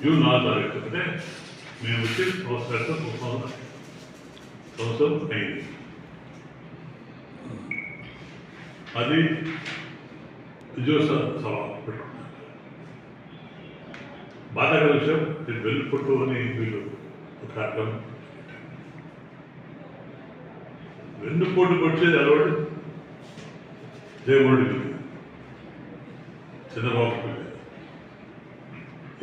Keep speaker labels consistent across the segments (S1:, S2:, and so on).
S1: June నాలుగు తారీఖు అంటే మేము వచ్చి సంవత్సరాలు సంవత్సరం సంవత్సరం అయింది అది ఉద్యోగ సభ బాధాకర విషయం ఇది వెన్నుపొట్టు అని వీళ్ళు ఒక కార్యక్రమం వెన్నుపోటుకు వచ్చేది అలవాటు జయమోడి చంద్రబాబు పిల్ల.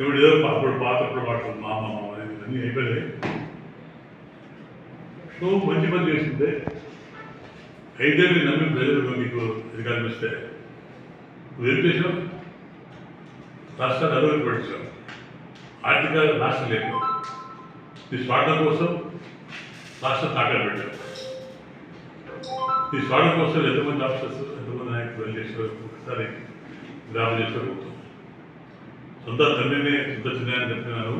S1: ఇప్పుడు ఏదో అప్పుడు పాతప్పుడు పాటలు మా అమ్మ మామ అనేది అన్నీ అయిపోయాయి. సో మంచి పని చేసిందే. అయితే మీరు నమ్మి ప్రజలు మీకు ఇది కనిపిస్తే నువ్వు ఏం చేసావు రాష్ట్రాన్ని అభివృద్ధి పడిచావు ఆర్థిక రాష్ట్రం లేదు. నీ స్వార్థం కోసం రాష్ట్రం తాకట్టు పెట్టావు నీ స్వార్థం కోసం ఎంతమంది ఆఫీసర్స్ ఎంతమంది నాయకులు వెళ్ళి చేసేవారు ఒకసారి గ్రామం చేసేవారు సొంత తండ్రిని సొంత చిన్నాయని చెప్పినాను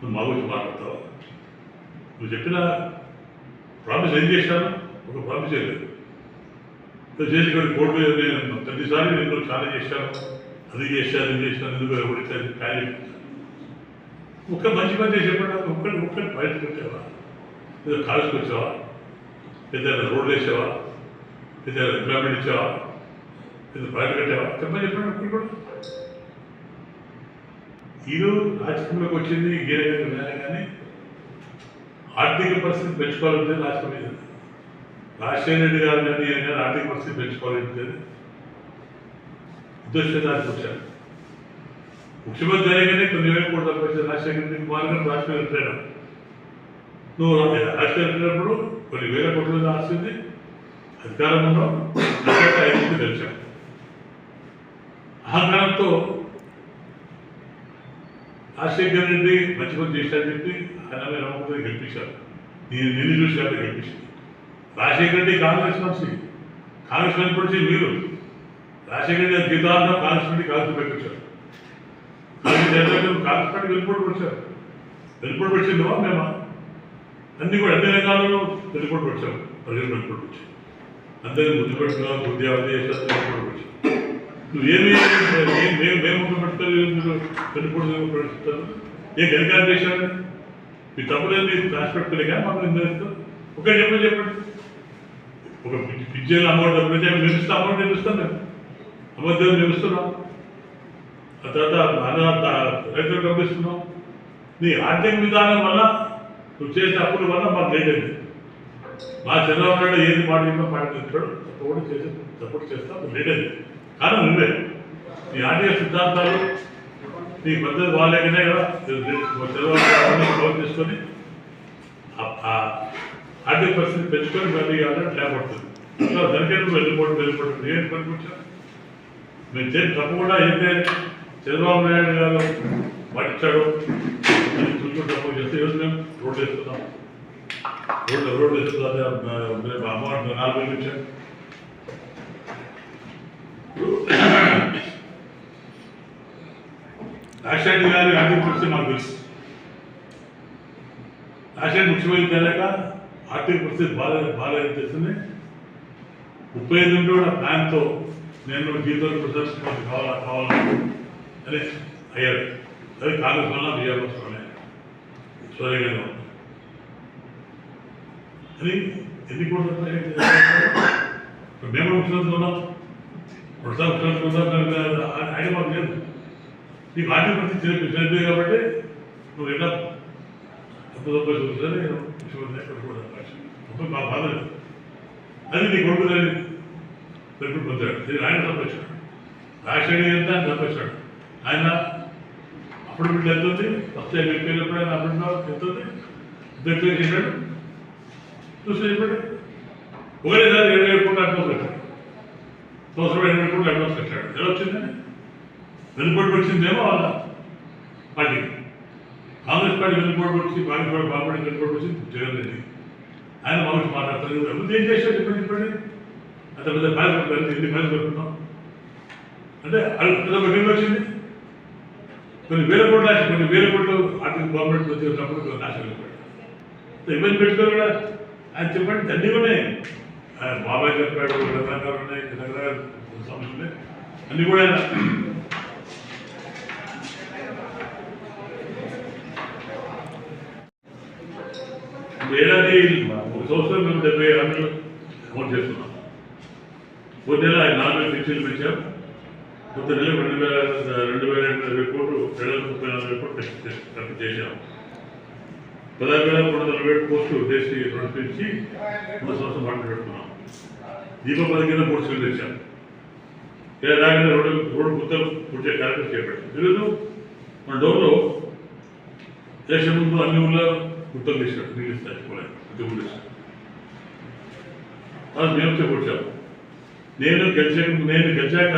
S1: నువ్వు మా గురించి మాట్లాడతావు? నువ్వు చెప్పిన ప్రామిస్ ఏం చేశాను? ఒక ప్రామిస్ చేయలేదు నువ్వు చేసి కొన్ని కోర్టు మీద నేను ప్రతిసారి నేను చాలా చేశాను. అది చేశాను ఇది చేశాను ఎందుకు ఎవరిచ్చాను కానీ ఒక్క మంచి పని చేసి చెప్పండి ఒక్కటి ఒక్కటి బయటకు వచ్చావా? ఏదో కాలేజ్కి వచ్చావా? ఏదైనా రోడ్లు వేసావా? ఏదైనా ఎంప్లాయ్మెంట్ ఇచ్చావా? ఏదో బయట కట్టావా? చెప్పని చెప్పాడు ఒక్కటి కూడా. ఈరోజు రాజకీయంలోకి వచ్చింది గేరే కానీ ఆర్థిక పరిస్థితి పెంచుకోవాలంటే రాజకీయం రాజశేఖర రెడ్డి గారు కానీ ఈయన కానీ ఆర్థిక పరిస్థితి పెంచుకోవాలంటే ఉద్దేశించడానికి వచ్చారు. ముఖ్యమంత్రి అయ్యగానే కొన్ని వేల కోట్ల తప్పించారు. రాజశేఖర రెడ్డి మార్గం రాజకీయ వెళ్ళాడు నువ్వు రాజకీయ వెళ్ళినప్పుడు కొన్ని వేల కోట్ల రాసింది అధికారంలో ఐదు తెలిసాం అహంకారంతో రాజశేఖర రెడ్డి మంచి పని చేశాడని చెప్పి ఆయన మీద గెలిపించారు. నేను నిన్ను చూసి కాబట్టి గెలిపించింది రాజశేఖర రెడ్డి కాంగ్రెస్ మనిషి కాంగ్రెస్ మనిషి పొడిచి మీరు. రాజశేఖర రెడ్డి జీతాలను కాంగ్రెస్ నుండి కాల్చి పెట్టించారు కాంగ్రెస్ పార్టీ వెళ్ళిపోటు వచ్చారు. వెళ్ళిపోటు వచ్చిందా మేమా? అన్ని కూడా అన్ని రంగాల్లో వెళ్ళిపోటు వచ్చారు ప్రజలు వెళ్ళిపోటు వచ్చారు. అందరినీ ముందు పెట్టుకున్నా ఉద్యోగాలు చేశారు వెళ్ళిపోటు నువ్వు ఏమి మేము మేము ముందు పెడతారు మీరు వెళ్ళిపోటు పెడుతున్నారు ఏ గడికారం చేశారు మీ తప్పులేదు మీరు రాసి పెట్టుకోలేక మాకు ఎందుకు ఒకటి చెప్పండి చెప్పండి. ఒక పిచ్చేలు అమౌంట్ డబ్బులు ఇస్తే మేము ఇస్తాం అమౌంట్ నేను ఇస్తాను మేము అమౌంట్ మేము ఇస్తున్నాం. ఆ తర్వాత అనాథ రైతులకు డబ్బు నీ ఆర్థిక విధానం వల్ల నువ్వు చేసిన అప్పుల వల్ల మాకు లేదండి మా చంద్రబాబు నాయుడు ఏది మాట చెప్పినా మాట సపోర్ట్ చేసి సపోర్ట్ చేస్తాం లేదండి అయింది కానీ నువ్వే నీ ఆర్థిక సిద్ధాంతాలు నీ పెద్దది బాగాలేకనే కదా చంద్రబాబు నాయుడు ఆర్థిక పరిస్థితి పెంచుకొని మళ్ళీ ఆర్డర్ లేకపోతుంది సో దానికే నువ్వు వెళ్ళిపోవడం వెళ్ళిపోవడం? నేను పనికొచ్చాను మేము చేసి తప్పకుండా అయితే చంద్రబాబు నాయుడు గారు పట్టించాడు అది చూసుకుంటూ తప్పు చేస్తే ఈరోజు మేము రోడ్లు వేస్తున్నాం రోడ్లు రోడ్లు వేస్తున్నాం అదే అమౌంట్ నాలుగు వేలు ఇచ్చాం రాజశేఖర్ గారి ఆర్థిక పరిస్థితి మాకు తెలుసు రాజశేఖర్ ముఖ్యమంత్రి అయినాక ఆర్థిక పరిస్థితి బాగా బాగా తెలిసింది ముప్పై ఐదు నుండి కూడా ప్లాన్తో నేను జీవితంలో ప్రదర్శించుకోవాలి కావాలా కావాలా అని అయ్యాడు అది కాంగ్రెస్ వల్ల బీఆర్ఎస్ వల్ల సోదరిగా అని ఎన్ని కోట్ల రూపాయలు ఇప్పుడు మేము ముఖ్యమంత్రి ఉన్నాం ప్రస్తుతం ముఖ్యమంత్రి ఉన్నాం ఆయన మాకు లేదు. నీకు ఆర్థిక పరిస్థితి తెలిపి కాబట్టి నువ్వు ఎలా తప్పు తప్పు చూస్తే కూడా మా బాధ లేదు. అది నీ కొడుకు దాన్ని పెట్టుకుని పొందాడు. ఇది ఆయన తప్పొచ్చాడు రాజశేఖర్ ఎంత ఆయన తప్పొచ్చాడు ఆయన అప్పుడు బిడ్డ ఎంత ఉంది? వస్తే టైం వెళ్ళిపోయినప్పుడు ఆయన అప్పుడు ఎంత ఉంది? ఇద్దరు చేశాడు చూసి చెప్పాడు. ఒకటేసారి ఇరవై ఏడు కోట్లు అడ్వాన్స్ సంవత్సరం ఎనిమిది కోట్లు అడ్వాన్స్ కట్టాడు ఎలా వచ్చిందని వెనుకోటి వచ్చిందేమో వాళ్ళ పార్టీకి కాంగ్రెస్ పార్టీ వెనుకోటి వచ్చి బాగా బాబడి వెనుకోటి వచ్చింది జగన్ రెడ్డి ఆయన మనిషి మాట్లాడతారు అభివృద్ధి ఏం చేశాడు చెప్పండి చెప్పండి అంత పెద్ద ప్యాన్ పెట్టుకుంటారు ఎన్ని ప్యాన్ పెట్టుకున్నాం అంటే అది పెద్ద బిల్లు వచ్చింది కొన్ని వేల కోట్లు రాసి కొన్ని వేల కోట్లు ఆర్థిక గవర్నమెంట్ వచ్చినప్పుడు నాశనం అయిపోయాడు సో ఇబ్బంది పెట్టుకొని కూడా ఆయన చెప్పండి అన్నీ ఉన్నాయి ఆయన బాబాయ్ చెప్పాడు రకరకాలు ఉన్నాయి? రకరకాల సమస్యలు అన్ని కూడా ఏడాది ఒక సంవత్సరం మేము డెబ్బై ఆరు అమలు చేస్తున్నాం. కొద్దిగా ఆయన నాలుగు శిక్షలు పెంచాం. కొద్ది నెల రెండు వేల రెండు వేల ఇరవై కోట్లు రెండు వేల ముప్పై నాలుగు కోట్లు ఖర్చు చేశాం. పదహారు వేల మూడు వందల వేల పోస్టులు చేసి రెండు పెంచి మూడు సంవత్సరం మాట్లాడుతున్నాం దీప పథకం మూడు సీట్లు తెచ్చాం. ఇలా రాగానే రోడ్డు రోడ్డు గుర్తలు పూర్తి కార్యక్రమం చేపట్టాం. ఈరోజు మన డోర్లో ఎలక్షన్ ముందు అన్ని ఊళ్ళో గుర్తలు తీసినట్టు నీళ్ళు ఇస్తాయి ఉద్యోగులు ఇస్తాడు అది మేము చేపట్టాము నేను గెలిచాక నేను గెలిచాక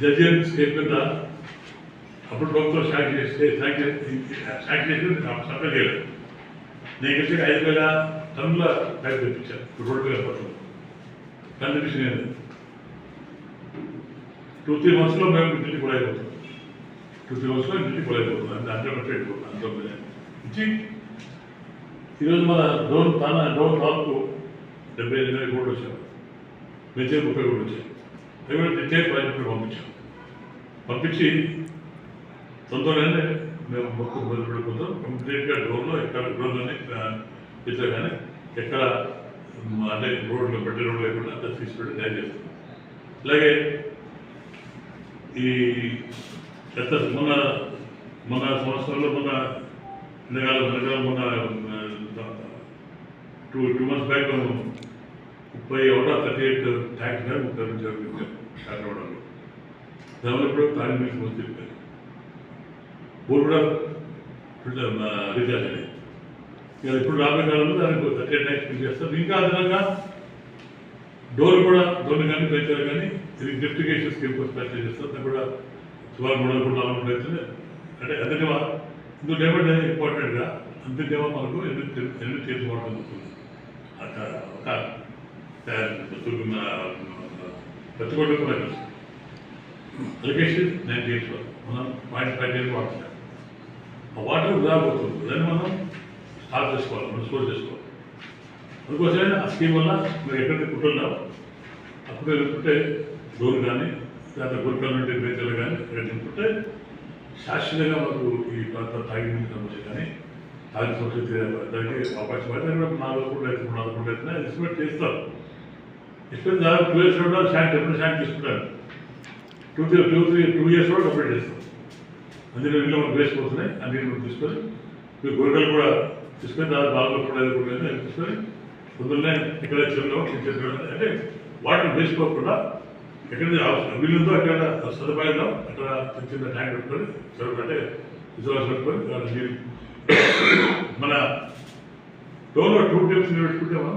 S1: జడ్జి స్టేట్ కింద అప్పుడు ప్రభుత్వం షాక్ చేస్తే షాక్ చేసి చేసి సప్లై చేయలేదు. నేను గెలిచాక ఐదు వేల టన్నుల ప్యాక్ తెప్పించాను. రోడ్డు రెండు పట్ల కండిషన్ ఏంది? టూ త్రీ మంత్స్లో మేము ఇంటికి కూడా అయిపోతాం టూ త్రీ మంత్స్లో ఇంటికి కూడా అయిపోతున్నాం దాంట్లో బట్టి అంత ఇచ్చి ఈరోజు మన డ్రోన్ తాన డ్రోన్ టాప్కు డెబ్బై ఎనిమిది కోట్లు వచ్చారు మెచ్చే ముప్పై కోట్లు వచ్చాయి. అవి తెచ్చే ప్రాజెక్టులు పంపించాం పంపించి తొందరగానే మేము మొక్కు మొదలు పెట్టుకుంటాం కంప్లీట్గా డ్రోన్లో ఎక్కడ డ్రోన్లోనే ఇట్లా కానీ ఎక్కడ అంటే రోడ్లు బట్టి రోడ్లు లేకుండా అంతా తీసుకెళ్ళి తయారు చేస్తాం అలాగే ఈ గత మొన్న మొన్న సంవత్సరంలో మొన్న ఎండకాలం ఎండకాలం మొన్న టూ టూ మంత్స్ బ్యాక్ ముప్పై ఒకటో థర్టీ ఎయిట్ ట్యాక్స్ గారు ముప్పై రెండు జరిగింది కాకినాడలో దానిలో కూడా తారీఖు మీకు ముందు చెప్పారు ఊరు కూడా రీఛార్జ్ అయ్యాయి ఇలా ఇప్పుడు రాబోయే కాలంలో దానికి థర్టీ ఎయిట్ చేస్తారు. ఇంకా అదనంగా డోర్ కూడా డోర్ కానీ పెంచారు కానీ ఇది గిఫ్టిగేషన్ స్కీమ్ కోసం ప్రయత్నం చేస్తారు. దాన్ని కూడా సుమారు మూడు వందల నాలుగు వందల అంటే అందుకేమా ఇందులో ఏమంటే ఇంపార్టెంట్గా అందుకేమో మనకు ఎనిమిది తెలు- చేసుకోవడం తీసుకోవడం జరుగుతుంది ఒక ఒక ప్రతికోటి కూడా అలిగేషన్ నేను చేసుకోవాలి మనం పాయింట్ ఫైవ్ డేస్ వాడుతున్నాం. ఆ వాటర్ వృధా పోతుంది దాన్ని మనం స్టార్ట్ చేసుకోవాలి మనం స్టోర్ చేసుకోవాలి. అందుకోసమే ఆ స్కీమ్ వల్ల మీరు ఎక్కడికి పుట్టున్నాం అప్పుడు వెళ్ళుకుంటే డోర్ కానీ లేదా గురికల నుండి బేతలు కానీ ఎక్కడ తింటుంటే శాశ్వతంగా మాకు ఈ ప్రాంత తాగి సమస్య కానీ తాగి సమస్య దానికి అవకాశం అయితే నాలుగు కోట్లు అయితే నాలుగు కూడా అయితే ఎస్టిమేట్ చేస్తారు. ఎస్టిమేట్ దాదాపు టూ ఇయర్స్ కూడా శాంక్ ఎప్పుడు శాంక్ తీసుకుంటారు. Two three two three two years కూడా కంప్లీట్ చేస్తాం అందులో ఇంట్లో మనకు వేసిపోతున్నాయి అన్ని మనం తీసుకొని మీరు గొర్రెలు కూడా తీసుకొని దాని బాగా కూడా ఐదు కోట్లు అయితే తీసుకొని పొద్దున్నే ఇక్కడ చెరువులో అంటే వాటర్ వేస్ట్ పోకుండా ఎక్కడ అవసరం వీళ్ళుందో అక్కడ సదుపాయంలో అక్కడ చిన్న చిన్న ట్యాంక్ పెట్టుకొని చెరువు అంటే రిజర్వాయర్ పెట్టుకొని నీరు మన టోలో టూ టిప్స్ పెట్టుకుంటే మనం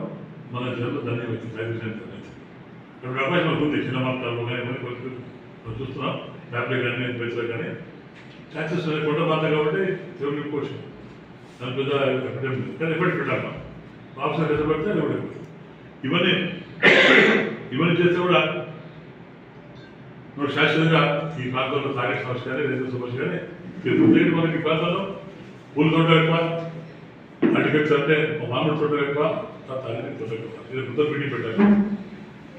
S1: మన జనంలో దాన్ని వచ్చి ప్రయత్నించడం ఇప్పుడు అవకాశం ఉంది చిన్న మాత్రాలు కానీ కొంచెం మనం చూస్తున్నాం ట్యాబ్లెట్ కానీ పైసలు కానీ. ఛాన్సెస్ కొండ బాధ కాబట్టి చెరువు నింపుకోవచ్చు దాని పెద్ద కానీ ఎఫెక్ట్ పెట్టాలి ఆఫీసర్ ఎక్కడ పెడితే అది కూడా ఇవన్నీ ఇవన్నీ చేస్తే కూడా నువ్వు శాశ్వతంగా ఈ ప్రాంతంలో తాగే సమస్య కానీ రైతు సమస్య కానీ ఎందుకంటే మనకి ఈ ప్రాంతంలో పూల తోట ఎక్కువ అగ్రికల్చర్ అంటే మామిడి తోట ఎక్కువ తర్వాత అన్ని తోట ఎక్కువ. ఇది కొత్త మీటింగ్ పెట్టాలి.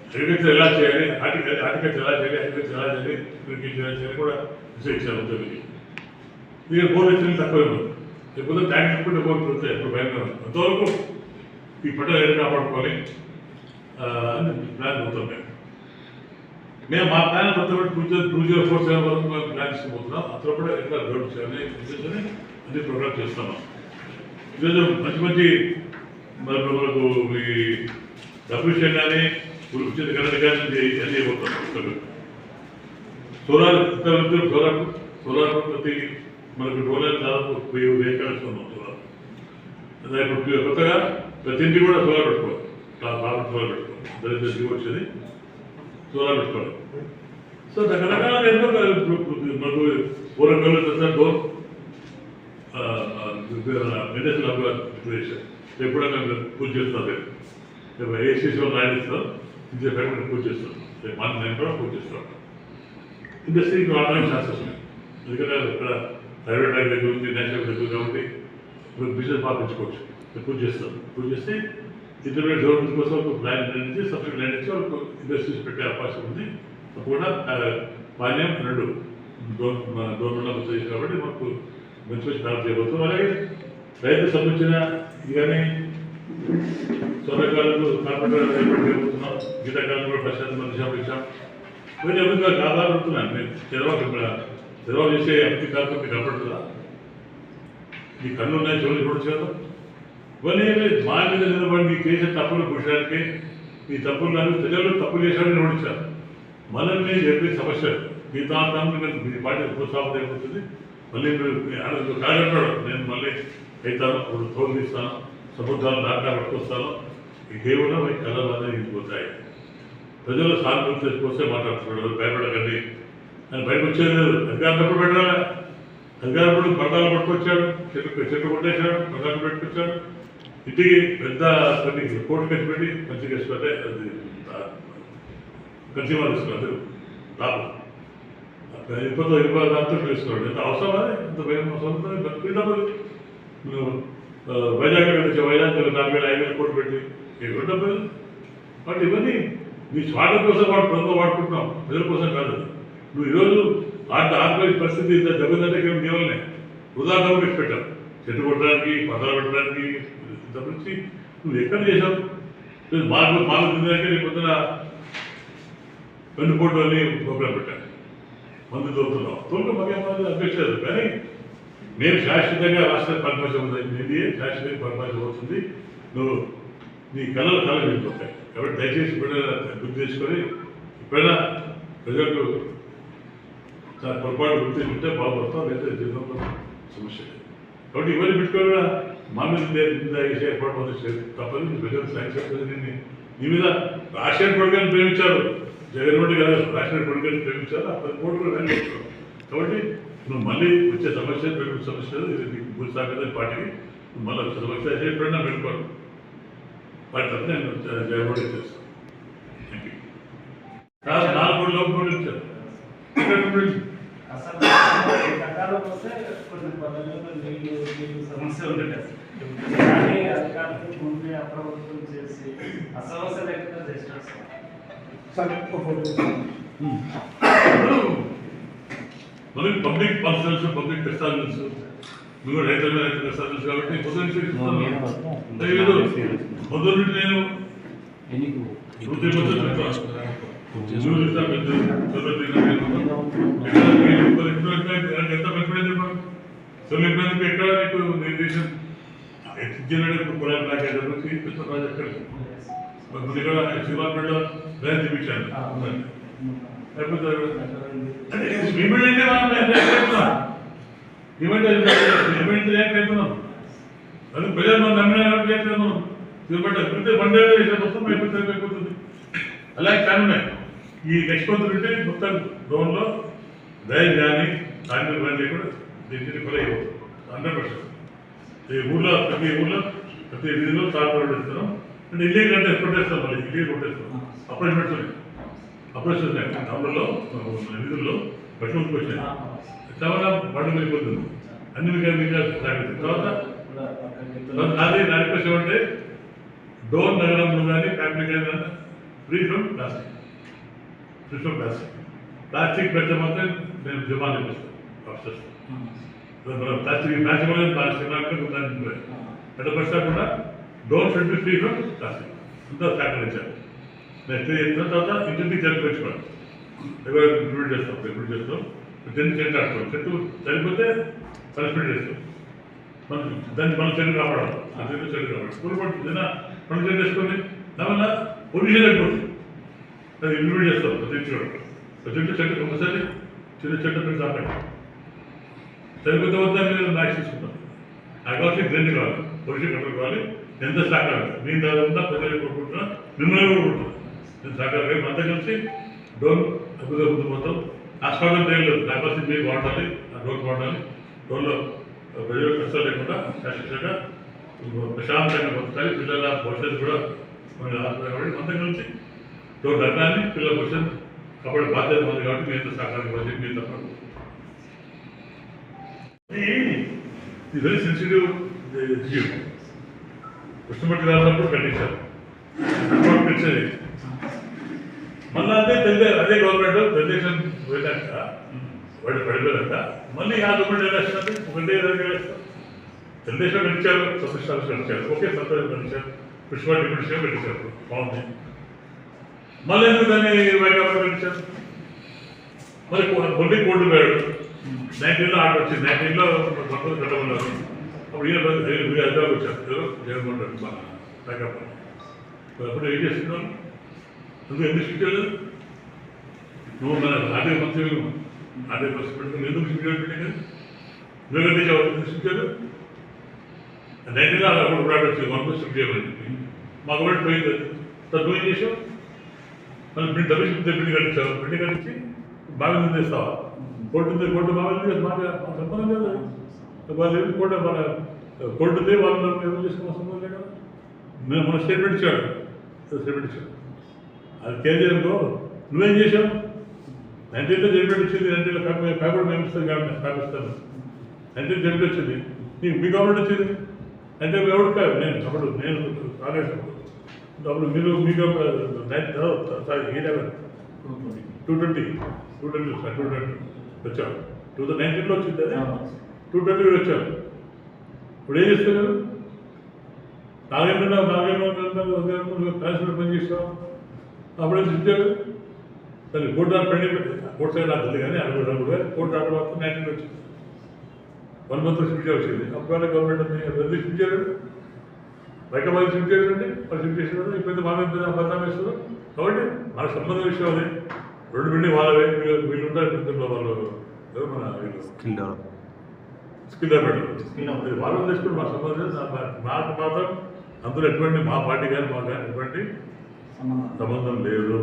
S1: అగ్రికల్చర్ ఎలా చేయాలి హార్టికల్చర్ హార్టికల్చర్ ఎలా చేయాలి అగ్రికల్చర్ ఎలా చేయాలి అగ్రికల్చర్ ఎలా చేయాలి కూడా విషయం విశ్లేషించాలి ఉద్యోగికి ఇక బోర్ ఇచ్చిన తక్కువ లేకపోతే ట్యాంక్ పెట్టుకుంటే బోర్ పెడతాయి ఎప్పుడు భయంగా అంతవరకు ఈ పంటలు ఎలా కాపాడుకోవాలి? అని ప్లాన్ అవుతాం మేము మేము మా ప్లాన్ మొత్తం two zero two zero four seven వరకు మేము ప్లాన్ తీసుకుపోతున్నాం అందులో కూడా ఎట్లా డెవలప్ చేయాలని ఉద్దేశంతో అన్ని ప్రోగ్రామ్ చేస్తున్నాం. ఈరోజు మంచి మంచి మరి మనకు ఈ డబ్బు విషయం కానీ ఉచిత కరెంట్ కానీ అన్ని అయిపోతున్నాం సోలార్ ఇతర సోలార్ సోలార్ ప్రతి మనకు డోలర్ దాదాపు వెయ్యి వెయ్యి కలుస్తున్నాం సోలార్ ఇప్పుడు కొత్తగా ప్రతి ఇంటికి కూడా సోలార్ పెట్టుకోవాలి. బాగా సోలార్ పెట్టుకోవాలి. దరిద్ర దిగు వచ్చేది సోలార్ పెట్టుకోవాలి. సో రకరకాల ఎన్నో మనకు పూర్వకాలు చేస్తారు డోర్ మెడిసిన్ అప్లికేషన్ ఎప్పుడైనా మేము పూజ చేస్తాం రేపు ఏసీసీలో రాయిస్తాం ఇంట్లో పెట్టిన పూజ చేస్తాం రేపు మన నేను కూడా పూజ చేస్తాం ఇండస్ట్రీకి వాడడానికి ఛాన్సెస్ ఉన్నాయి. ఎందుకంటే ఇక్కడ ప్రైవేట్ బ్యాంక్ దగ్గర ఉంది నేషనల్ దగ్గర కాబట్టి ఇప్పుడు బిజినెస్ పాపించుకోవచ్చు మీరు పూజ చేస్తారు. పూజ చేస్తే ఇంటర్మీడియట్ గవర్నమెంట్ కోసం ఒక ప్లాన్ నుంచి సబ్సిడీ ల్యాండ్ ఇచ్చి వాళ్ళకు ఇండస్ట్రీస్ పెట్టే అవకాశం ఉంది. తప్పకుండా ఆ, రెండు. గవర్నమెంట్ వస్తుంది కాబట్టి మాకు మంచి మంచి ప్రారంభం చేయబోతున్నాం. అలాగే రైతు సంబంధించిన ఇవన్నీ సొరకాలకు కార్పొరేటర్ అయిపోతున్నాం గీతకాలం కూడా ప్రశాంత్ మంది షాప్ ఇచ్చాం ఇవన్నీ ఎందుకు కాపాడుతున్నాను నేను చదవాలి ఇక్కడ చేసే అభివృద్ధి మీరు కనపడుతుందా మీ కన్ను ఉన్నాయి చెవులు చూడొచ్చు కదా. ఇవన్నీ మా మీద నిలబడి మీ చేసే తప్పులు పురుషానికి మీ తప్పులు నన్ను ప్రజలు తప్పు చేశాడని ఓడించారు మనల్ని చెప్పే సమస్య మీ తాను మీ పార్టీ ప్రోత్సాహం ఏమవుతుంది మళ్ళీ మీరు కార్యక్రమం నేను మళ్ళీ అవుతాను ఇప్పుడు తోలిస్తాను సముద్రాలు దాకా పట్టుకొస్తాను. ఈ కేవలం ఈ కళ బాధ ఇంటిపోతాయి ప్రజలు సానుభూతి వస్తే మాట్లాడుతున్నాడు. భయపడకండి. ఆయన బయటకు వచ్చేది లేదు అధికారం ఎప్పుడు పెట్టాలా పట్టాలు పట్టుకొచ్చాడు చెట్లు చెట్లు కొట్టేశాడు పట్టాలు పెట్టుకొచ్చాడు. ఇంటికి పెద్ద కొన్ని కోర్టు కేసు పెట్టి మంచి కేసు పెట్టే అది కన్సీమర్ తీసుకున్నారు లాభం. ఇబ్బంది ఇబ్బంది అంతా తెలుసుకోండి ఎంత అవసరమా ఎంత భయం అవసరం డబ్బులు. నువ్వు వైజాగ్ నుంచి వైజాగ్ నాలుగు వేల ఐదు వేల కోట్లు పెట్టి ఏ డబ్బులు. బట్ ఇవన్నీ నీ స్వార్థ కోసం వాడు ప్రభుత్వం వాడుకుంటున్నాం. ప్రజల కోసం కాదు నువ్వు ఈరోజు ఆంధ్ర ఆంధ్రప్రదేశ్ పరిస్థితి ఇంత దెబ్బతింటే నీ ఉదాహరణ పెట్టి పెట్టావు. చెట్టు కొట్టడానికి పదాలు పెట్టడానికి తప్పించి నువ్వు ఎక్కడ చేసావు లేదు మార్పు మార్పు తిందాకే నీ పొద్దున వెన్నుపోటు అని ప్రోగ్రాం పెట్టాను. మందు దొరుకుతున్నావు తోట మగేమాది అనిపించలేదు కానీ నేను శాశ్వతంగా రాష్ట్ర పరిపాలన ఎన్డీఏ శాశ్వతంగా పరిపాలన అవుతుంది? నువ్వు నీ కళలు కళ వెళ్ళిపోతాయి కాబట్టి దయచేసి ఎప్పుడైనా గుర్తు చేసుకొని ఇప్పుడైనా ప్రజలకు దాని పొరపాటు గుర్తించుంటే బాగుపడతాం లేదా జీవితంలో సమస్య లేదు. కాబట్టి ఇవన్నీ పెట్టుకోగా మా మీద మీద- ఏర్పాటు పొందే తప్పదు. నీ ప్రజలు సాయం నేను నీ మీద రాష్ట్రీయ కొడుకుని ప్రేమించారు. జగన్మోహన్ గారు రాష్ట్రీయ కొడుకుని ప్రేమించారు. ఆ కోట్లు వాల్యూ కాబట్టి నువ్వు మళ్ళీ వచ్చే సమస్య పెట్టుకునే సమస్య ఇది నీకు భూమి సాగదని పార్టీకి నువ్వు మళ్ళీ వచ్చే సమస్య అయితే ఎప్పుడైనా పెట్టుకోను వాటి తప్ప నేను జగన్మోహన్ చేస్తాను. థ్యాంక్ యూ నాలుగు కోట్ల లోపు కూడా ఇచ్చారు. ఇక్కడ కూడా
S2: అసలు కట్టాలు వస్తే కొన్ని పద్ధతుల్లో నీళ్ళు నీళ్ళు సమస్య ఉండేది అసలు కానీ అధికారులు ముందే అప్రమత్తం చేసి అసమస్య లేకుండా చేసినారు సార్
S1: మనకి పబ్లిక్ పర్సనల్స్ పబ్లిక్ రెస్టారెంట్స్ నువ్వు కూడా రైతుల మీద రైతు రెస్టారెంట్స్ కాబట్టి పొద్దున్న నుంచి ఇస్తున్నాను. లేదు పొద్దున్న నుండి నేను నూతి పొద్దున్న జూలు ఇస్తా పెద్ద చదువు తిన్నా నేను. ఎక్కడ మీరు ఇప్పుడు ఎక్కడ ఎక్కడ ఎంత పెట్టుబడి చెప్పాను సొల్లు ఇబ్బందికి ఎక్కడ నీకు నిర్దేశం ఎత్తించినట్టు కులాల ప్యాకేజ్ ప్రాజెక్ట్ మరి ఇక్కడ శివాపేట రైతు చూపించాను లేకపోతే పేమెంట్ అంటే మనం పేమెంట్ పేమెంట్ లేకపోతున్నాం అది ప్రజలు మనం నమ్మిన లేకపోతున్నాం చూపెట్ట ప్రతి వన్డే మొత్తం అయిపోతుంది. అయిపోతుంది అలాగే ఉన్నాయి ఈ నెక్స్ట్ మంత్ ఉంటే మొత్తం గ్రౌండ్లో రైలు కానీ కాంగ్రెస్ కానీ కూడా దీనికి కూడా హండ్రెడ్ పర్సెంట్ ఈ ఊర్లో ప్రతి ఊర్లో ప్రతి వీధిలో తాడు రోడ్డు ఇస్తున్నాం అంటే ఇల్లీ కంటే కొట్టేస్తాం మళ్ళీ ఇల్లీ కొట్టేస్తాం అపాయింట్మెంట్స్ ఉన్నాయి. అప్రోచ్ ఉన్నాయి. నిధుల్లో పెట్రోల్ వచ్చాయి చాలా బండి వెళ్ళిపోతుంది అన్ని మీకు మీకు సాగుతుంది తర్వాత నాది నా రిక్వెస్ట్ ఏమంటే డోర్ నగరంలో కానీ ఫ్యామిలీ కానీ free from plastic. Free from plastic. Plastic పెడితే మాత్రం నేను జమాన్ ఇప్పిస్తాను ఆఫీసర్స్ ప్లాస్టిక్ ప్లాస్టిక్ అనేది ప్లాస్టిక్ ఉందని పెద్ద పట్టించకుండా door should be free from plastic అంతా సహకరించారు. నెక్స్ట్ చెప్పిన తర్వాత ఇంటికి చెట్టు పెంచుకోండి ఎవరు చేస్తాం ఇంప్రూవ్ చేస్తాం. దీన్ని చెట్టు ఆడుకోండి చెట్టు చనిపోతే సస్పెండ్ చేస్తాం. మనం దాన్ని మన చెట్టు కాపాడాలి. ఆ చెట్టు చెట్టు కాపాడాలి. స్కూల్ పడుతుంది ఏదైనా మనం చెట్టు వేసుకొని దానివల్ల పొల్యూషన్ అయిపోతుంది అది ఇంప్రూవ్ చేస్తాం. ప్రతి చెట్టు చెట్టు ఒకసారి చిన్న చెట్టు పెట్టి ఆపండి సరిపోతే వద్దా మీరు మ్యాక్స్ తీసుకుంటాం నాకు కావాల్సి గ్రెండ్ కావాలి పొల్యూషన్ కంట్రోల్ కావాలి. ఎంత సహకారం? నేను దాదాపు ప్రజలు కొట్టుకుంటున్నా మిమ్మల్ని కూడా కొట్టుకుంటున్నా నేను సహకారం రేపు అంతా కలిసి డోర్ అభివృద్ధి ముందు మొత్తం. హాస్పిటల్ లేదు. డైవర్సిటీ మీరు వాడాలి ఆ డోర్ వాడాలి. డోర్లో ప్రజలు కష్టాలు లేకుండా శాశ్వతంగా ప్రశాంతంగా పొందుతాయి పిల్లల భవిష్యత్తు కూడా మన హాస్పిటల్ కాబట్టి అంతా కలిసి డోర్ దగ్గరాన్ని పిల్లల భవిష్యత్తు కాబట్టి బాధ్యత ఉంది కాబట్టి మీ ఎంత సహకారం ఇవ్వాలి మీరు తప్పకుండా. ఇది వెరీ సెన్సిటివ్ ఇష్యూ కృష్ణమూర్తి గారు ఉన్నప్పుడు ఖండించారు రిపోర్ట్ తెచ్చేది మళ్ళీ అదే తెలుగు అదే గవర్నమెంట్ తెలుగుదేశం పోయినాక వాడు పడిపోయాక మళ్ళీ ఆ గవర్నమెంట్ ఎలక్షన్ అంటే ఒకటే ఎలక్షన్ తెలుగుదేశం నడిచారు సత్యశాలు నడిచారు ఓకే సత్యం నడిచారు పుష్ప డిప్యూటీ సీఎం పెట్టించారు బాగుంది మళ్ళీ ఎందుకు దాన్ని వైకాపా నడిచారు మరి కొన్ని కోర్టు పోయాడు నైన్టీన్లో ఆర్డర్ వచ్చింది నైన్టీన్లో మొత్తం కట్టమన్నారు అప్పుడు ఈయన వీళ్ళు అధికారులు వచ్చారు. జగన్మోహన్ రెడ్డి మన వైకాపా మరి అప్పుడు ఏం చేస్తున్నాం నువ్వు ఎందుకు స్పీకర్ నువ్వు మన ఆర్థిక మంత్రి ఆర్థిక పరిస్థితి పెట్టుకుని ఎందుకు స్పీకర్ పెట్టాను నువ్వు కట్టించావు ఎందుకు స్పీకర్ నైన్టీన్లో అప్పుడు కూడా వచ్చింది వన్ ప్లస్ ఫిఫ్టీ అని చెప్పి. మాకు కూడా పోయింది తక్కువ ఏం చేసావు? మళ్ళీ డబ్బులు చెప్తే బిడ్డ కట్టించావు? బిడ్డ కట్టించి బాగా నిందిస్తావా కోర్టు ఉంది కోర్టు బాగా ఉంది మాకు మాకు సంబంధం లేదు. వాళ్ళు ఏమి కోర్టు మన కోర్టు ఉంది వాళ్ళు ఏం చేసుకున్న సంబంధం లేదు కదా. మేము మన స్టేట్మెంట్ ఇచ్చాడు. స్టేట్మెంట్ ఇచ్చాడు. అది కేంద్రంలో నువ్వేం చేసావు నైన్టీన్లో జడ్మెంట్ వచ్చింది. నైన్టీన్లో పేపర్ పేపర్ మేము ఇస్తాం కాబట్టి పేపర్ ఇస్తాను నైన్టీన్ జడ్మెంట్ వచ్చింది. నీకు మీ గవర్నమెంట్ వచ్చింది. అంటే ఎవరు పేరు నేను అప్పుడు నేను కాంగ్రెస్ అప్పుడు. మీరు మీ గవర్నమెంట్ నైన్ సారీ ఏ two twenty two twenty sir two twenty. వచ్చావు టూ థౌసండ్ నైన్టీన్లో వచ్చింది అదే? టూ ట్వంటీ వచ్చావు ఇప్పుడు ఏం చేస్తున్నారు? నాలుగేళ్ళు నాలుగేళ్ళు కాన్స్టిట్యూట్ పని చేస్తావు అప్పుడే చూసారు సరే కోర్టు దాకా పెండింగ్ పెట్టి కోర్టు సైడ్ తెలియదు కానీ రెండు వేలు కోర్టు ఆర్డర్ మాత్రం నైన్టీన్ వచ్చింది. వన్ మంత్ షిఫ్ట్ వచ్చింది. అప్పుడు గవర్నమెంట్ ఉంది. ఎందుకు షిఫ్ట్ చేయలేదు షిఫ్ట్ చేయాలండి వాళ్ళు షిఫ్ట్ చేసినారు ఇప్పుడు మా మీద బదనాం వేస్తారు కాబట్టి మన సంబంధ విషయం అది. రెండు బిల్డింగ్ వాళ్ళవే వీళ్ళు వీళ్ళు ఉంటారు వాళ్ళు. ఎవరు మన వీళ్ళు.
S3: స్కిల్ డెవలప్
S1: స్కిల్ డెవలప్మెంట్ వాళ్ళు తీసుకుని మా సంబంధం నాకు మాత్రం అందులో ఎటువంటి మా పార్టీ కానీ మా కానీ ఎటువంటి సంబంధం లేదు.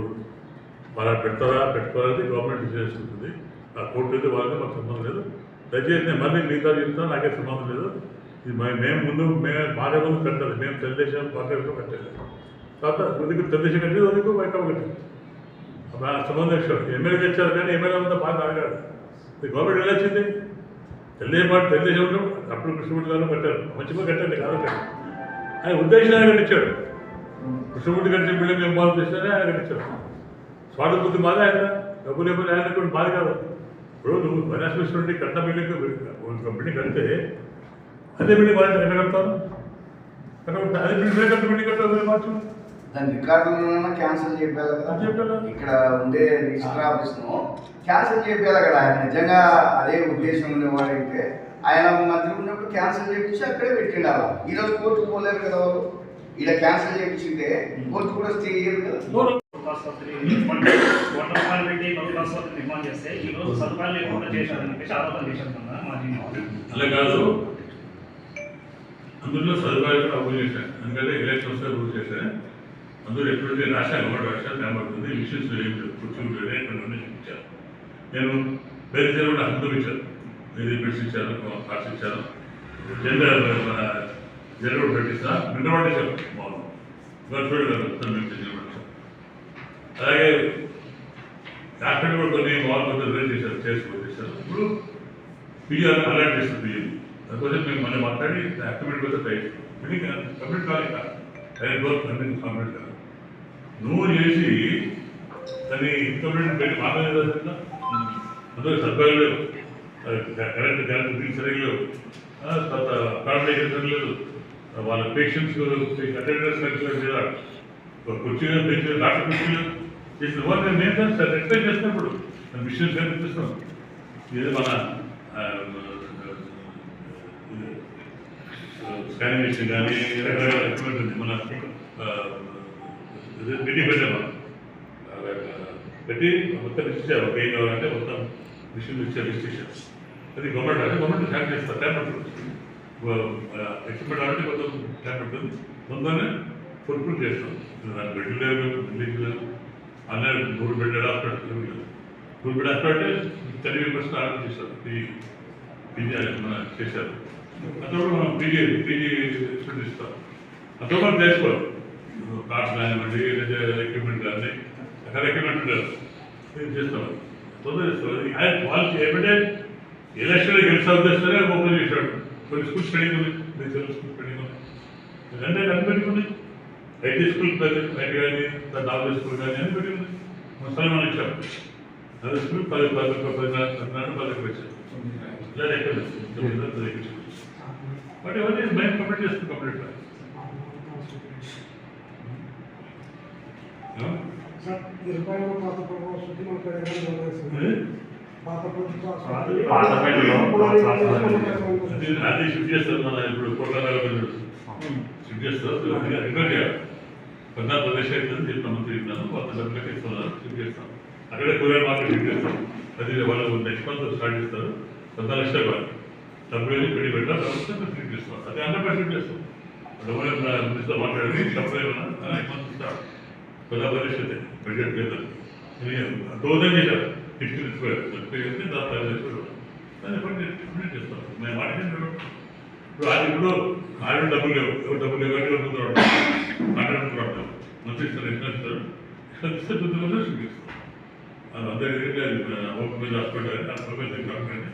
S1: వాళ్ళ పెడతారా పెట్టుకోవాలని గవర్నమెంట్ చేసుకుంటుంది ఆ కోర్టు అయితే వాళ్ళకి మాకు సంబంధం లేదు. దయచేసి నేను మళ్ళీ మిగతా చెప్తాను నాకే సంబంధం లేదు. ఇది మే- మేము ముందు మేము బాగా ముందు కట్టాలి మేము తెలుగుదేశం కాంగ్రెస్లో కట్టాలి తర్వాత తెలుగుదేశం కట్టేది కట్టింది అప్పుడు ఆ సంబంధం విషయం ఎమ్మెల్యే తెచ్చారు కానీ ఎమ్మెల్యే ఉందా బాగా అడగాలి ఇది గవర్నమెంట్ ఎలా వచ్చింది? తెలుగుదేశం పార్టీ తెలుగుదేశం ఉండడం అప్పుడు కృష్ణమూర్తి గారు కట్టారు మంచిగా కట్టండి కాదు ఆయన ఉద్దేశం ఆయన కట్టించాడు కృష్ణమూర్తి కట్టిన బిల్డింగ్ మేము బాగా ఆయన కట్టించాడు స్వార్థ బుద్ధి బాధ ఆయన. డబ్బులు ఇవ్వాలి ఆయన కూడా బాధ కాదు. ఇప్పుడు నువ్వు ఫైనాన్స్ మినిస్టర్ నుండి కట్టిన బిల్డింగ్ ఒక బిల్డింగ్ కడితే అదే బిల్డింగ్ వాళ్ళు ఎక్కడ కడతాను కట్టకుండా అదే బిల్డింగ్ కట్ట బిల్డింగ్ కట్టాలి మార్చు
S4: దాని రికార్డులను క్యాన్సిల్ చేయాలి? కదా. ఇక్కడ ఉండే రిజిస్టర్ ఆఫీస్ను క్యాన్సిల్ చేయాలి కదా. ఆయన నిజంగా అదే ఉద్దేశం ఉండేవాడైతే ఆయన మంత్రి ఉన్నప్పుడు క్యాన్సిల్ చేయించి అక్కడే పెట్టిండు అలా. ఈ రోజు కోర్టుకు పోలేరు కదా వాళ్ళు. ఇలా క్యాన్సిల్ చేయించింటే కోర్టు కూడా స్టే చేయరు కదా.
S2: ఆసుపత్రి వాటర్ క్వాలిటీ ప్రభుత్వ ఆసుపత్రి నిర్మాణం చేస్తే ఈ రోజు సదుపాయాలు లేకుండా చేశారని చెప్పేసి ఆరోపణ చేశారు కదా మాజీ మంత్రి.
S1: అలా కాదు. అందులో సదుపాయాలు కూడా అమలు చేశాను ఎందుకంటే ఎలక్షన్స్ రూల్ చేశాను అందులో ఎప్పుడైతే రాశాను ఒకటి రాశాను కనబడుతుంది మిషన్స్ ఏం లేవు. కూర్చుని ఎక్కడ ఉన్నాయి చూపించాను నేను పేరు పేరు కూడా అందరూ ఇచ్చాను. ఇది బిడ్స్ ఇచ్చాను కార్డ్స్ ఇచ్చాను జెండర్ జెండర్ పెట్టిస్తా. నిన్న పట్టేశాను బాగుంది. గవర్నమెంట్ గారు మేము అలాగే డాక్టర్ కూడా కొన్ని వాళ్ళు కొంచెం చేశారు చేసుకొని చేశారు ఇప్పుడు పిఆర్ అలర్ట్ చేస్తుంది పిఎం దానికోసం మేము మళ్ళీ మాట్లాడి యాక్టివేట్ కోసం ట్రై మీటింగ్ కంప్లీట్ కాలేదు? ఇంకా డైరెక్ట్ వర్క్ అన్ని కంప్లీట్ కాదు నువ్వు చేసి దాన్ని ఇన్కంప్లీట్ పెట్టి మాకు అందులో సదుపాయాలు లేవు. కరెంట్ కరెంట్ బిల్ సరిగ్గా లేవు. తర్వాత అకామిడేషన్ లేదు. వాళ్ళ పేషెంట్స్ అటెండెన్స్ సరిగ్గా లేదా కుర్చీలు బెంచ్ డాక్టర్ కుర్చీలు చేసిన వాళ్ళు నేను కాదు సార్ ఎక్స్ప్లెయిన్ చేసినప్పుడు మిషన్ కనిపిస్తున్నాం ఇది మన స్కానింగ్ మిషన్ కానీ రకరకాల ఎక్విప్మెంట్ ఉంది. మన పెట్టి పెట్టాము? పెట్టి మొత్తం లిస్ట్ పెయిన్ అంటే మొత్తం మిషన్ ఇచ్చారు లిస్ట్ అది గవర్నమెంట్ అంటే గవర్నమెంట్ హ్యాండ్ చేస్తారు టైం పడుతుంది ఎక్స్పెక్ట్ అంటే కొంచెం టైం పడుతుంది ముందుగానే ఫుల్ఫిల్ చేస్తాం. దాని బెడ్ లేవు బిల్డింగ్ లేవు. అన్నీ మూడు బెడ్ హాస్పిటల్ లేవు లేదు మూడు బెడ్ హాస్పిటల్ తెలివి పర్సెంట్ ఆర్డర్ చేశారు. పీజీ మన చేశారు. అంతా కూడా మనం పీజీ పీజీ స్టూడెంట్ ఇస్తాం. అంతా మనం చేసుకోవాలి. కార్డ్స్ కానివ్వండి లేదా ఎక్విప్మెంట్ కానీ అక్కడ ఎక్విప్మెంట్ ఉండదు. చేస్తాం తొందర చేస్తాం ఆయన వాళ్ళు ఏమంటే ఎలక్షన్ గెలిచే ఉద్దేశంగా ఓపెన్ చేశాడు కొన్ని స్కూల్స్ పెండింగ్ ఉంది మీరు తెలుగు స్కూల్స్ పెండింగ్ ఉంది. అంటే అన్ని పెండింగ్ ఉంది. ఐటీ స్కూల్ ఐటీ కానీ నాలుగు స్కూల్ కానీ అని పెండింగ్ ఉంది. మన స్థలం అదే స్కూల్ పది పది పది పది పదికి వచ్చాం లేదా ఎక్కడ తెచ్చుకోవచ్చు బట్ ఎవరిని మేము కంప్లీట్ చేస్తాం కంప్లీట్
S3: సార్ ఇరవై పాత ప్రభుత్వం శుద్ధి మనకు ఎక్కడ
S1: ఏ?
S3: పాత ప్రభుత్వం
S2: పాత పేర్లలో
S1: అది అది షిఫ్ట్ చేస్తారు మన ఇప్పుడు కోట్ల షిఫ్ట్ చేస్తారు రికార్డ్ చేయాలి కొత్త ప్రదేశ్ అయితే చెప్పిన మంత్రి ఉన్నాను కొత్త డబ్బులకి ఇస్తున్నారు షిఫ్ట్ చేస్తాం అక్కడే కూరగాయల మార్కెట్ షిఫ్ట్ చేస్తాం అది వాళ్ళు నెక్స్ట్ మంత్ స్టార్ట్ చేస్తారు కొత్త లక్షల వాళ్ళు డబ్బులు వెళ్ళి పెళ్ళి పెట్టాలి ప్రభుత్వం షిఫ్ట్ చేస్తాం అది హండ్రెడ్ పర్సెంట్ చేస్తాం డబ్బులు మినిస్టర్ మాట్లాడి డబ్బులు ఏమన్నా నెక్స్ట్ మంత్ స్టార్ట్ కొత్త ప్రదేశ్ అయితే బడ్జెట్ లేదు దోదం చేశారు ఫిఫ్టీ స్క్వేర్ దాని పది లక్షలు దాన్ని ఎప్పుడు కంప్లీట్ చేస్తాం మేము మాట్లాడి ఇప్పుడు అది ఇప్పుడు ఆయన డబ్బులు లేవు ఎవరు డబ్బులు లేవు అంటే ముందు మాట్లాడుకుంటున్నాం మంచి ఇస్తారు ఎట్లా ఇస్తారు ఇట్లా ఇస్తే తొమ్మిది రోజులు చూపిస్తాం అది అందరికీ ఓపెన్ మీద హాస్పిటల్ హాస్పిటల్ దగ్గర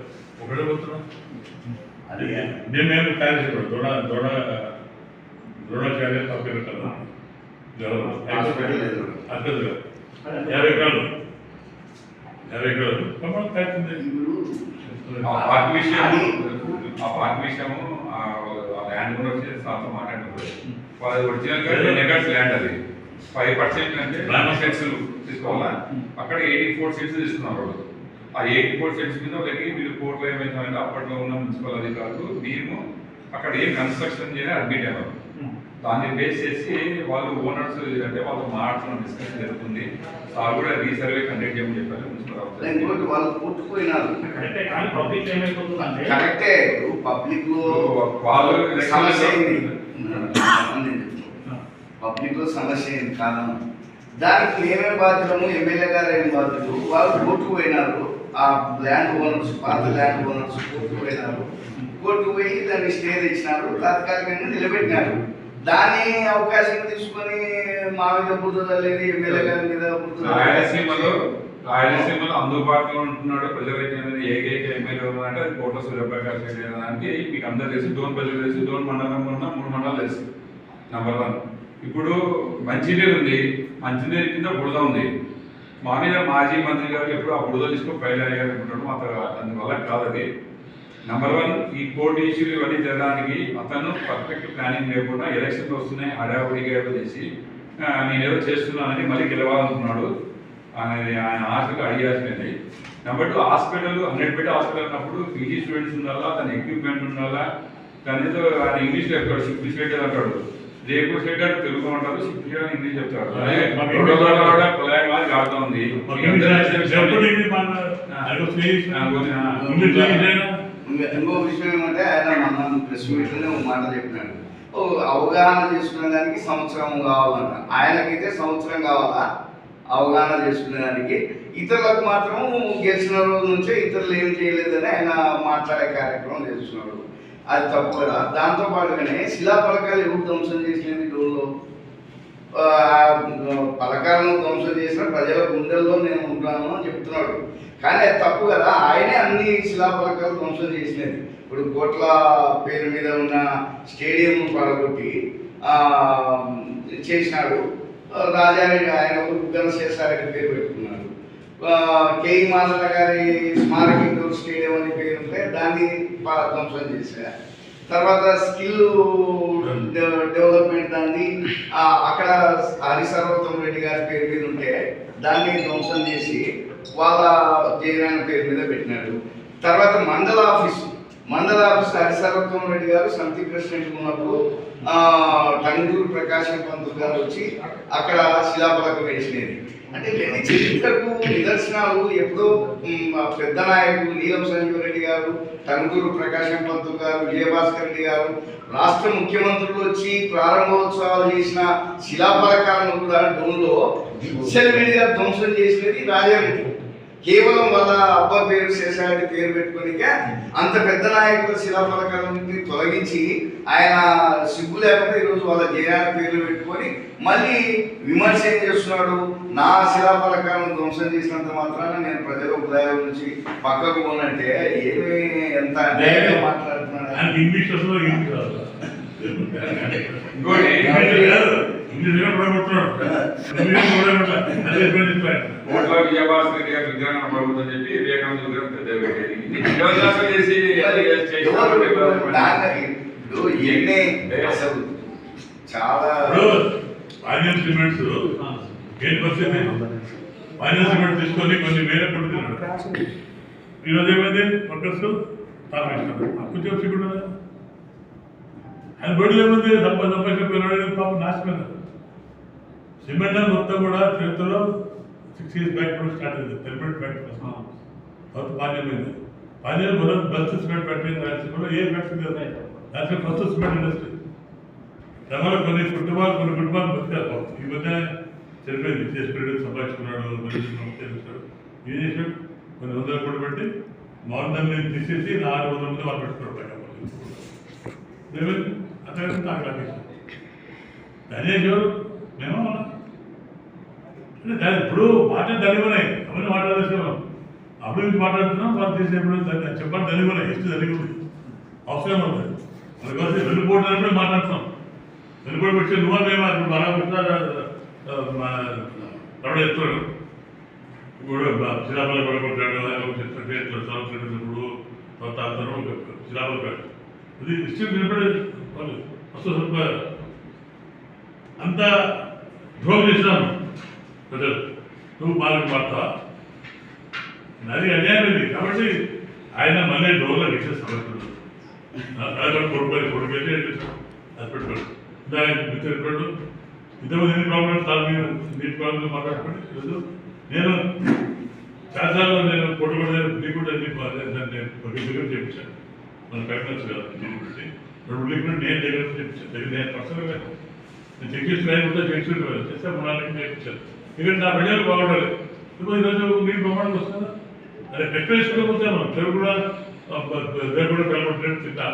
S1: వెళ్ళావు ఒకటే
S4: అది
S1: నేనేమి తయారు చేయడం దృఢ దృఢ ద్రోణాచార్య తప్పే కదా అర్థం యాభై ఎకరాలు యాభై ఎకరాలు కమల్ కాల్చింది
S5: ఆ పార్క్ విషయం ఆ పార్క్ విషయము ల్యాండ్ కూడా వచ్చి సార్తో మాట్లాడుతుంది వాళ్ళు ఒరిజినల్ టెన్ ఎకర్స్ ల్యాండ్ అది ఫైవ్ పర్సెంట్ అంటే సెట్స్ తీసుకోవాలా అక్కడ ఎయిటీ ఫోర్ సెట్స్ తీసుకున్నారు వాళ్ళు ఆ ఎయిటీ ఫోర్ సెట్స్ మీద వాళ్ళకి మీరు కోర్టులో ఏమైందంటే అప్పట్లో ఉన్న మున్సిపల్ అధికారులు మేము అక్కడ ఏం కన్స్ట్రక్షన్ చేయాలి అడ్మిట్ అయ్యారు. దాన్ని బేస్ చేసి వాళ్ళు ఓనర్స్ అంటే వాళ్ళు మాట్లాడుతున్న డిస్కషన్ జరుగుతుంది. సార్ కూడా రీసర్వే కండక్ట్ చేయమని చెప్పారు మున్సిపల్
S4: వాళ్ళు కొట్టుకుపోయినారు.
S2: కరెక్టే కానీ పబ్లిక్ ఏమైపోతుందంటే
S4: కరెక్టే పబ్లిక్లో
S5: వాళ్ళు
S4: సమస్య అయింది. పబ్లిక్లో సమస్య అయింది కారణం. దానికి మేమే బాధ్యులము? ఎమ్మెల్యే గారు ఏం బాధ్యులు? వాళ్ళు కోర్టుకు పోయినారు ఆ ల్యాండ్ ఓనర్స్ పాత ల్యాండ్ ఓనర్స్ కోర్టుకు పోయినారు. పోయి దాన్ని స్టే తెచ్చినారు. తాత్కాలికంగా నిలబెట్టినారు. దాన్ని అవకాశం తీసుకొని మా మీద బుద్ధ తల్లిది ఎమ్మెల్యే గారి మీద
S5: రాయలసీమలో రాయలసీమలో అందుబాటులో ఉంటున్నాడు ప్రజలకి అనేది ఏకైక ఎమ్మెల్యే అంటే అది కోట్ల సూర్యప్రకాష్ రెడ్డి దానికి మీకు అందరు తెలుసు. డోన్ ప్రజలు తెలుసు. డోన్ మండలం ఉన్న మూడు మండలాలు తెలుసు. నెంబర్ వన్ ఇప్పుడు మంచినీరు ఉంది. మంచినీరు కింద బుడద ఉంది. మామూలుగా మాజీ మంత్రి గారు ఎప్పుడు ఆ బుడద తీసుకొని పైన అనుకుంటాడు అంత అందువల్ల కాదు అది. నెంబర్ వన్ ఈ కోర్టు ఇష్యూలు ఇవన్నీ జరగడానికి అతను పర్ఫెక్ట్ ప్లానింగ్ లేకుండా ఎలక్షన్లు వస్తున్నాయి హడావుడిగా ఏదో చేసి నేనేదో చేస్తున్నానని మళ్ళీ గెలవాలనుకున్నాడు. అనేది ఆయన ఆశకు అడిగాల్సినది number two hospital hundred bed hospital అన్నప్పుడు పీజీ స్టూడెంట్స్ ఉండాలా తన ఎక్విప్మెంట్ ఉండాలా తనతో ఏదో ఆయన ఇంగ్లీష్లో చెప్తాడు సిక్స్ అంటాడు. అంటే తెలుగు అంటారు పొలాయి మాది కాడుతూ ఉంది.
S4: ఇంక- విషయం. ఏమంటే ఆయన మన ప్రెస్ మీట్లోనే ఒక మాట చెప్పినాడు. ఓ అవగాహన చేసుకునే దానికి సంవత్సరం కావాలంట. ఆయనకైతే సంవత్సరం కావాలా? అవగాహన చేసుకునే దానికి. ఇతరులకు మాత్రం గెలిచిన రోజు నుంచే ఇతరులు ఏం చేయలేదని ఆయన మాట్లాడే కార్యక్రమం చేస్తున్నాడు. అది తప్పు కదా. దాంతో పాటుగానే శిలాఫలకాలు ఎవరు ధ్వంసం చేసినది డోర్లో పలకాలను ధ్వంసం చేసిన ప్రజల గుండెల్లో నేను ఉంటాను అని చెప్తున్నాడు. కానీ అది తప్పు కదా. ఆయనే అన్ని శిలాఫలకాలు ధ్వంసం చేసినది. ఇప్పుడు కోట్ల పేరు మీద ఉన్న స్టేడియం పడగొట్టి చేసినాడు. రాజారెడ్డి ఆయన ఘనశేషారెడ్డి పేరు పెట్టుకున్నాడు. కేఈ మాధవ గారి స్మారక ఇండోర్ స్టేడియం అనే పేరు ఉంటే దాన్ని ప- ధ్వంసం చేశారు. తర్వాత స్కిల్ డెవలప్మెంట్ దాన్ని అక్కడ హరిసర్వోత్తమ రెడ్డి గారి పేరు మీద ఉంటే దాన్ని ధ్వంసం చేసి వాళ్ళ జయనారాయణ పేరు మీద పెట్టినాడు. తర్వాత మండల ఆఫీస్ మండల ఆఫీస్ హరిసర్వోత్తమ రెడ్డి గారు సమితి ప్రెసిడెంట్ ఉన్నప్పుడు టంగూరు ప్రకాశం పంతులు గారు వచ్చి అక్కడ శిలాపలకు వేసినది అంటే ఇవన్నీ చరిత్రకు నిదర్శనాలు ఎప్పుడో పెద్ద నాయకులు నీలం సంజీవ్ రెడ్డి గారు టంగూరు ప్రకాశం పంతులు గారు విజయభాస్కర్ రెడ్డి గారు రాష్ట్ర ముఖ్యమంత్రులు వచ్చి ప్రారంభోత్సవాలు చేసిన శిలాఫలకాలను కూడా డోన్లో విచ్చలవిడిగా ధ్వంసం చేసినది రాజారెడ్డి కేవలం వాళ్ళ అబ్బా పేరు శేషారెడ్డి పేరు పెట్టుకోనిక అంత పెద్ద నాయకుల శిలాఫలకాల నుండి తొలగించి ఆయన సిగ్గు లేకుండా ఈరోజు వాళ్ళ జయాన్ని పేర్లు పెట్టుకొని మళ్ళీ విమర్శ ఏం చేస్తున్నాడు? నా శిలాఫలకాలను ధ్వంసం చేసినంత మాత్రాన నేను ప్రజల ఉదయం నుంచి పక్కకు పోనంటే ఏమి ఎంత మాట్లాడుతున్నాడు?
S5: విజయభాస్కర్ రెడ్డి విగ్రహం ప్రభుత్వం చెప్పి వివేకానంద విగ్రహం పెద్ద పెట్టేది. ఇన్ని శిలాన్యాసం చేసి
S4: ఇప్పుడు ఎన్ని అసలు చాలా
S1: ఫైనాన్స్ సిమెంట్స్ ఏంటి పరిస్థితి? ఫైనాన్స్ సిమెంట్ తీసుకొని కొన్ని వేరే కొడుతున్నాడు ఈరోజు ఏమైంది? వర్కర్స్ కొంచెం సిగ్గుడు ఆయన బడి ఏమైంది తప్ప తప్ప పాపం నాశనం సిమెంట్ అని మొత్తం కూడా చరిత్రలో సిక్స్ ఇయర్స్ బ్యాక్ కూడా స్టార్ట్ అయింది. పెర్మనెంట్ ఫ్యాక్టరీ తర్వాత పాల్యం మొదటి బెస్ట్ సిమెంట్ ఫ్యాక్టరీ రాయలసీమలో ఏ ఫ్యాక్టరీ దాంట్లో కొత్త సిమెంట్ ఇండస్ట్రీ దానివల్ల కొన్ని కుటుంబాలు కొన్ని కుటుంబాలు బతికారు ఈ మధ్య చనిపోయింది చేసిపోయాడు సంపాదించుకున్నాడు చేశాడు. ఏం చేశాడు? కొన్ని వందల కూడా పెట్టి మార్గం తీసేసి ఆరు వందల మంది వాళ్ళు పెట్టుకుంటాం అక్కడ నాకు లాగేసాం ధనేష్ గారు మేము అంటే దాని ఇప్పుడు మాటలు ధనిగున్నాయి అవన్నీ మాట్లాడేసేవాళ్ళం అభివృద్ధి మాట్లాడుతున్నాం వాళ్ళు తీసేప్పుడు చెప్పండి ధనిగున్నాయి ఇష్టం ధనిగున్నాయి అవసరం ఉంటుంది అందుకోసం రెండు కోట్లు వెళ్ళిపోవడానికి మాట్లాడుతున్నాం. రెండు కోట్లు వచ్చి నువ్వు మేము అక్కడ బాగా రమణ ఎత్తున్నాడు ఇప్పుడు శిలాపల్లి కూడా కొట్టాడు ఆయన చెప్తుంటే ఇట్లా సంవత్సరం ఇప్పుడు తర్వాత అతను శిలాపల్లి పెట్టాడు ఇది ఇష్టం నిలబడే వాళ్ళు వస్తు అంత ద్రోహం చేసినాను ప్రజలు నువ్వు పాలన మారుతావా అది అన్యాయం ఇది. కాబట్టి ఆయన మళ్ళీ డోర్లో విషయం సమర్థుడు కలెక్టర్ కొడుకు కొడుకు అయితే అది పెట్టుకోండి. దాని మిత్రుడు పెట్టుకోండి ఇంతకుముందు ఎన్ని ప్రాబ్లమ్ నేను చాలాసార్లు నేను పొట్టుకుంటే నీకు కూడా అన్ని దాన్ని ఒక దగ్గర చేయించాను. మన కదా దీన్ని రెండు లిక్విడ్ నేను దగ్గర చేయించాను దగ్గర నేను పర్సనల్గా నేను చెక్ లైన్ ఉంటే చేస్తే మూడు చేయించాను ఇక్కడ నా ప్రజలు బాగుండాలి. ఇప్పుడు ఈరోజు నీకు ప్రమాణం వస్తుందా అదే డెకరేషన్ పోతే మనం తెలుగు కూడా దగ్గర కూడా తింటా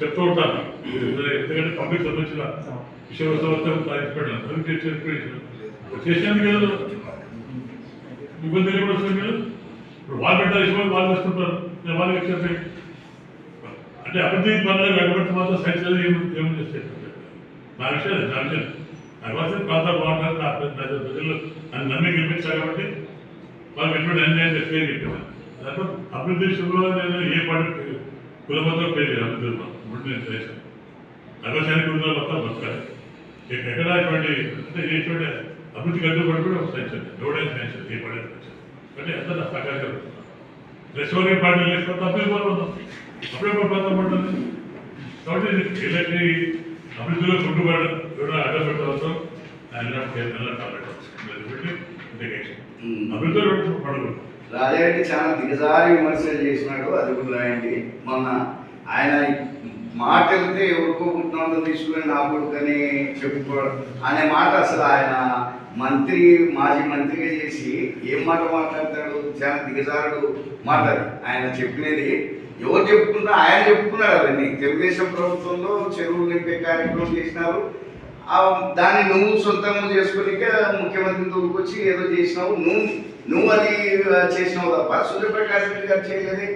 S1: చెప్తూ ఉంటాను ఎందుకంటే పబ్లిక్ సంబంధించిన విషయ సంవత్సరం సాధించబడ్డాను అందుకే చెప్పేసాను చేసాను కదా. ఇబ్బంది కూడా వస్తుంది కదా ఇప్పుడు వాళ్ళు పెట్టారు ఇష్టం వాళ్ళు వస్తుంటారు నేను వాళ్ళకి చెప్పి అంటే అభివృద్ధి పనులు వెంటబట్టి మాత్రం సైన్స్ ఏమి ఏమి నా విషయం నా విషయం. నా ప్రాంతాలు బాగుంటారు నా ప్రజలు నన్ను నమ్మి గెలిపించారు కాబట్టి ఎటువంటి అన్యాయం చేస్తే చెప్పారు అభివృద్ధి విషయంలో నేను ఏ పార్టీ కులమతం పేరు అభివృద్ధి ఇప్పుడు నేను చేశాను. నగరశాని కుటుంబాలు మొత్తం బతకాలి. ఎక్కడ ఇటువంటి అంటే ఎటువంటి అభివృద్ధి కట్టుబడి కూడా సైన్స్ ఎవడైనా సైన్స్ ఏ పడే అంటే ఎంత సహకారం రెస్టోరీ పార్టీ లేకపోతే పోతున్నాం అప్పుడే పోతాం పడుతుంది కాబట్టి వీళ్ళకి అభివృద్ధిలో చుట్టుపడడం ఎవరైనా అడ్డం పెట్టవలసం ఆయన పెట్టి అభివృద్ధిలో పడదు
S4: రాజారెడ్డి చాలా దిగజారి విమర్శలు చేసినాడు అది కూడా రాయండి. మొన్న ఆయన మాట వెళ్తే ఎవరికో తీసుకుని నా కొడుకని చెప్పుకోవడం. అనే మాట అసలు ఆయన మంత్రి మాజీ మంత్రిగా చేసి ఏం మాట మాట్లాడతాడు? చాలా దిగజారుడు మాట ఆయన చెప్పినది ఎవరు చెప్పుకున్నా ఆయన చెప్పుకున్నాడు అవన్నీ. తెలుగుదేశం ప్రభుత్వంలో చెరువులు నింపే కార్యక్రమం చేసినారు. దాన్ని నువ్వు సొంతంగా చేసుకోలేక ముఖ్యమంత్రిని తోడుకొచ్చి ఏదో చేసినావు. నువ్వు నువ్వు అది చేసినావు తప్ప. సూర్యప్రకాష్ రెడ్డి గారు చేయలేదు.